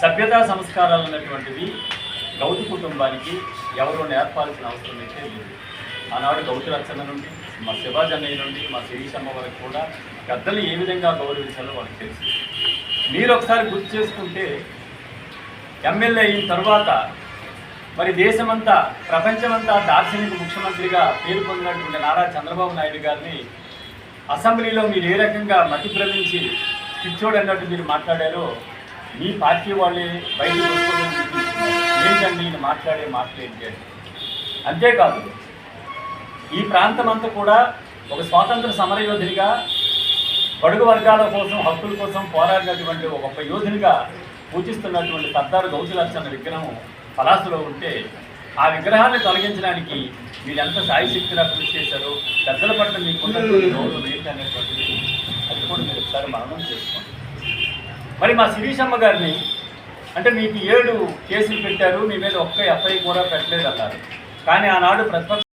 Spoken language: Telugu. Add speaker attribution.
Speaker 1: సభ్యతా సంస్కారాలు అన్నటువంటివి గౌతు కుటుంబానికి ఎవరో నేర్పాల్సిన అవసరం అయితే లేదు. ఆనాడు గౌతు రచన నుండి మా శివాజన్నయ్య నుండి మా శిరీషమ్మ వరకు కూడా పెద్దలు ఏ విధంగా గౌరవించాలో వాళ్ళకి తెలుసు. మీరు ఒకసారి గుర్తు చేసుకుంటే ఎమ్మెల్యే అయిన తర్వాత మరి దేశమంతా ప్రపంచమంతా దార్శనిక ముఖ్యమంత్రిగా పేరు పొందినటువంటి నారా చంద్రబాబు నాయుడు గారిని అసెంబ్లీలో మీరు ఏ రకంగా మతి భ్రమించి పిచ్చోడు అన్నట్టు మీరు మాట్లాడారో మీ పార్టీ వాళ్ళే బయట ఏంటండి ఈయన మాట్లాడే మాట్లాడేంటి అంతేకాదు ఈ ప్రాంతం అంతా కూడా ఒక స్వాతంత్ర సమరయోధునిగా బడుగు వర్గాల కోసం హక్కుల కోసం పోరాడినటువంటి ఒక గొప్ప యోధునిగా పూజిస్తున్నటువంటి సర్దార్ గౌతులచ్చన్న విగ్రహం పలాసులో ఉంటే ఆ విగ్రహాన్ని తొలగించడానికి మీరు ఎంత సాయశక్తిగా కృషి చేశారో పెద్దల పట్ల మీకున్నటువంటి గౌరవం ఏంటనేటువంటిది అది కూడా మీరు ఒకసారి మననం చేసుకోండి. మరి మా శిరీషమ్మ గారిని అంటే మీకు ఏడు కేసులు పెట్టారు మీ మీద ఒక్క ఎఫ్ఐ కూడా పెట్టలేదు అన్నారు కానీ ఆనాడు ప్రతిపక్ష